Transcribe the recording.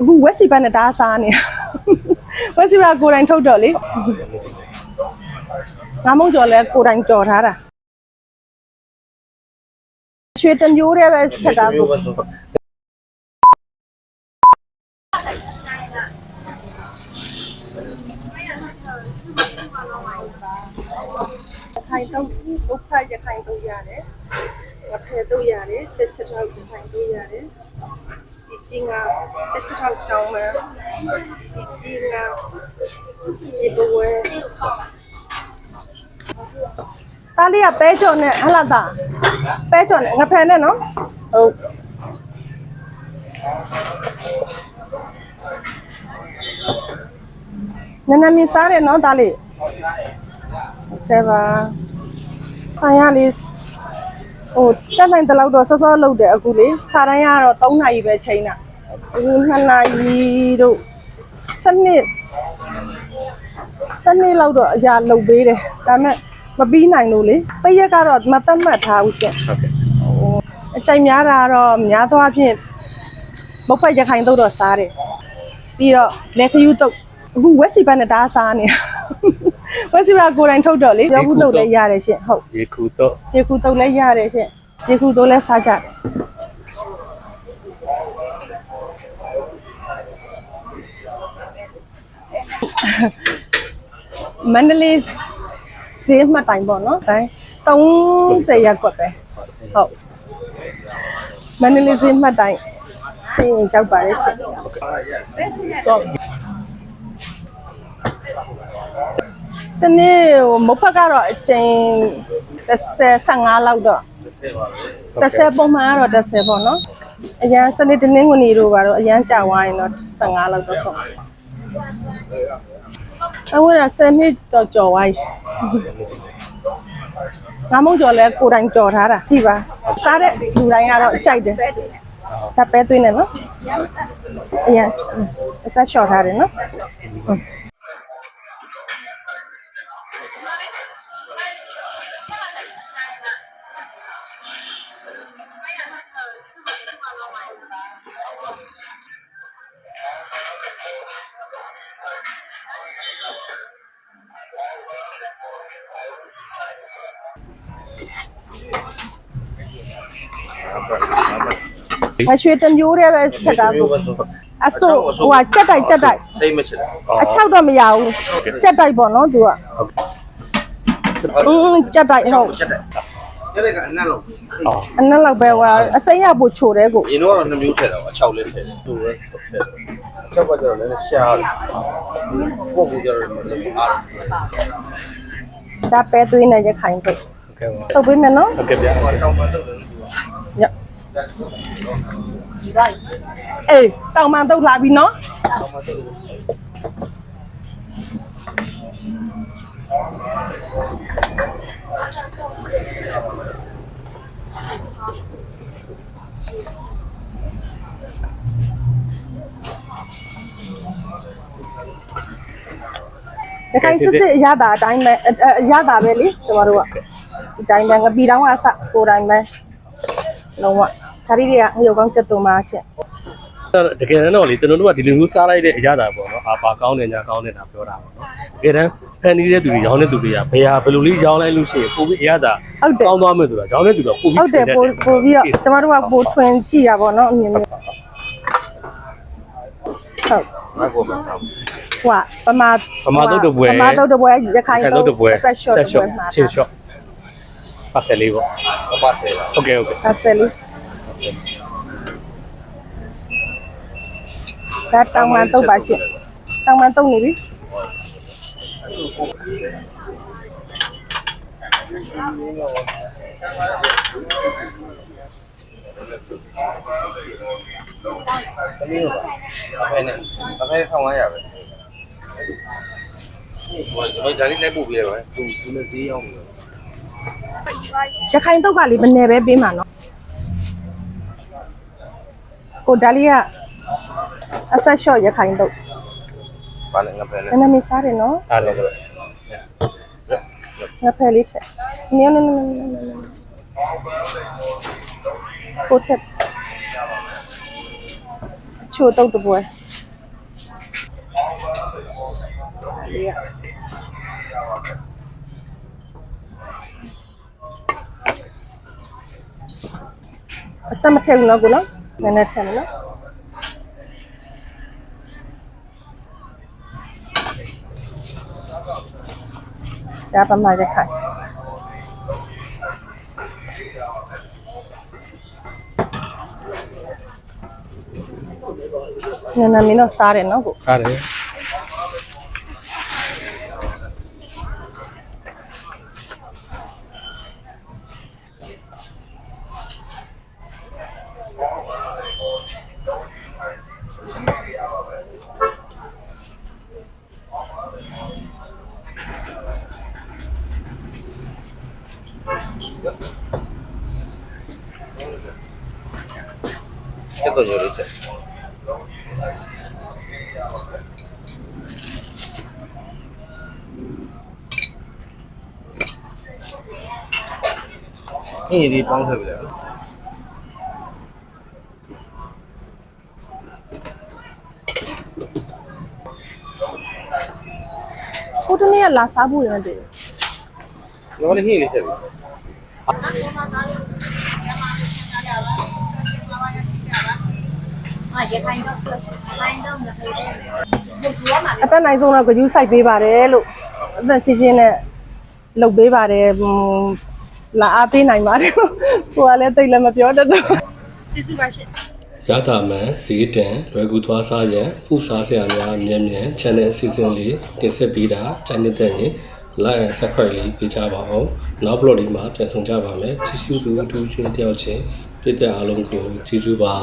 အခုဝက်စီဘတ်နဲ့တားစားနေတာဝက်စီဘတ်ကိုယ်တိုင်ထုတ်တော့လေငါမုံကျော်လဲကိုယ်တိုင်ကြော်ထားတာရွှေတစ်မျိုးတည်းပဲချက်တာကိုခိုင်တော့ဒုက္ခရခိုင်တော့ရတယ်။ငါဖယ်တော့ရတယ်။ချက်ချက်တော့ခိုင်တော့ရတယ်။ ဒီချင်းကချက်ချက်တော့တောင်းမယ်။ဒီချင်းကရေဘဝဲ။တားလေးကပဲကြော်နဲ့ဟလာတာပဲကြော်နဲ့ငါဖယ်နဲ့နော်။ဟုတ်နည်းနည်းမြင်စားတယ်နော်တားလေး။ဆယ်ပါ။ဆိုင်ရလေးဟိုတက်နိုင်တဲ့လောက်တော့စောစောလုပ်တယ်အခုလေခါတိုင်းကတော့3နာရီပဲချိန်တာ အခု2နာရီတို့7နှစ်7နှစ်လောက်တော့အရာလုပ်ပေးတယ်ဒါပေမဲ့မပြီးနိုင်လို့လေပရက်ကတော့မသက်မှတ်ထားဘူးရှင်ဟုတ်ကဲ့အကြိုက်များတာကတော့များသောအားဖြင့်မုတ်ဖက်ရခိုင်တော့တော့စားတယ်ပြီးတော့လက်ခယူးတော့အခုဝက်စီဘတ်နဲ့တားစားနေတာဝက်စီဘတ်ကိုယ်တိုင်ထုတ်တော့လေရောက်ဘူးတော့လည်းရတယ်ရှင်ဟုတ်ရေခူတော့ရေခုတုပ်လည်းရတယ်ရှင်ရေခုတုပ်လည်းစားကြတယ် မန္တလေးဈေးမှတ်တိုင်ပေါ့နော်အဲ30ရက်ကွက်ပဲဟုတ်မန္တလေးဈေးမှတ်တိုင်စင်ရင်ကြောက်ပါလေရှင်တော့ဒီနေ့ဟိုမုတ်ဖက်ကတော့အချိန်30 15လောက်တော့30ပုံမှန်ကတော့30ပေါ့နော်အရန်စနစ်တနင်္ဂနွေတို့ကတော့အရန်ကြာသွားရင်တော့15လောက်တော့ပေါ့ အဝရ10နှစ်တော့ကြော်သွားပြီငါမုံကြော်လဲကိုယ်တိုင်ကြော်ထားတာကြည့်ပါစားတဲ့လူတိုင်းကတော့ကြိုက်တယ်ဒါပဲသွင်းနေနော်အရန်အစားလျှော်ထားတယ်နော် မရွှေတစ်မျိုးတည်းပဲချက်တာကိုအဆိုးဟိုကကြက်တိုက်ကြက်တိုက်စိတ်မချစ်တာအချောက်တော့မရဘူးကြက်တိုက်ပေါ့နော်သူကอืมကြက်တိုက်ဟုတ်ချက်တယ်ကျတဲ့ကအနက်လုံးအော်အနက်လောက်ပဲဟိုအစိမ်းရပို့ချိုတယ်ကိုရင်တော့နှမျိုးထည့်တာပါ6လေးထည့်တယ်သူပဲထည့်တယ်ချောက်ကကျတော့လည်းရှားတယ်ပုတ်ကူကျတော့လည်းအားတယ်ဒါပဲသွင်းနေရခိုင်တော့ဟုတ် ကဲ့ပါတုတ်ပေးမယ်နော်ဟုတ်ကဲ့ဗျာဟိုချောက်မှတော့လည်းညအေးတောင်မှန်တုတ်လာပြီနော်ဒီခိုင်စစ်စစ်အရသာအတိုင်းပဲအအရသာပဲလေကျမတို့ကဒီ တိုင်းပဲငပီတောင်းကအစကိုယ်တိုင်းပဲလုံးဝဒါရီတွေကငရုတ်ကောင်းချက်သွန်ပါရှင့်တကယ်တမ်းတော့လေကျွန်တော်တို့ကဒီလိုမျိုးစားလိုက်တဲ့အရာတာပေါ့နော်အာဘာကောင်းတယ်ညာကောင်းတယ်တာပြောတာပေါ့နော်တကယ်တမ်းဖန်နေတဲ့သူတွေရောင်းတဲ့သူတွေကဘယ်ဟာဘယ်လိုလေးရောင်းလိုက်လို့ရှိရင်ပိုပြီးအရာတာဟုတ်တယ်ကောင်းသွားမယ်ဆိုတာရောင်းတဲ့သူတော့ပိုပြီးဟုတ်တယ်ပို့ပို့ပြီးတော့ကျမတို့ကပို့ထွင်ကြည့်တာပေါ့နော်အမြင်မျိုးဟုတ်ငါ့ကိုမဆောင်ဟိုကပမာပမာတုတ်တပွဲပမာတုတ်တပွဲရခိုင်ဆန်တော့တပွဲဆက်ရှော့ဆက်ရှော့ချင်းရှော့ ပါဆယ်လေးပေါ့ဘာပါစေလားဟုတ်ကဲ့ဟုတ်ကဲ့အဆယ်လေးဒါတောင်မှန်တုတ်ပါရှင့်တောင်မှန်တုတ်နေပြီတမီးတို့အဖေနဲ့အဖေ1500ပဲဟိုကျွန်တော်ဂျာလီလိုက်ပို့ပေးရပါသူသူလည်းဈေးရောက်ပြီ ရခိုင်တုတ်ကလေမနေပဲပေးမှာနော်ကိုဒါလီကအဆက်ရှော့ရခိုင်တုတ်ဘာလဲငါဖေနဲ့နည်းနည်းမစားတယ်နော်အားလုံးပဲငါဖယ်လေးထက်နည်းနည်းနည်းနည်းနည်းနည်းကိုထက်ချိုတုတ်တပွဲဒီက အစမထည့်ဘူးနော်ကိုနော်နည်းနည်းထည့်မယ်နော်ဒါပမာရခိုင်နည်းနည်းမင်းတော့စားတယ်နော်ကိုစားတယ် ချက်တော့ရိုးလေးချက်ဒီဒီပေါင်းထည့်ပြတယ်ကိုတနေ့ကလာစားဖို့ရတဲ့ရောလေးဟင်း မရခိုင်တော့ပြောရှင်ခိုင်တော့မပြောဘူးအသက်နိုင်ဆုံးတော့ကယူးဆိုင်ပေးပါတယ်လို့အသက်ချင်းချင်းနဲ့လုပ်ပေးပါတယ်လာအားပေးနိုင်ပါတယ်ဟိုကလည်းတိတ်လည်းမပြောတတ်တော့ကျေးဇူးပါရှင်ရတာမှန်ဈေးတန်လွယ်ကူသွားစားရန်ဖူစားဆရာများအမြဲမြံ channel အစီအစဉ်လေးတင်ဆက်ပေးတာချန်နေတဲ့ရင် like and subscribe လေးပေးကြပါအောင်နောက် blog လေးမှာပြန်ဆောင်ကြပါမယ်ကျေးဇူးတူတူချင်းတယောက်ချင်းပြည့်တဲ့အားလုံးကိုကျေးဇူးပါ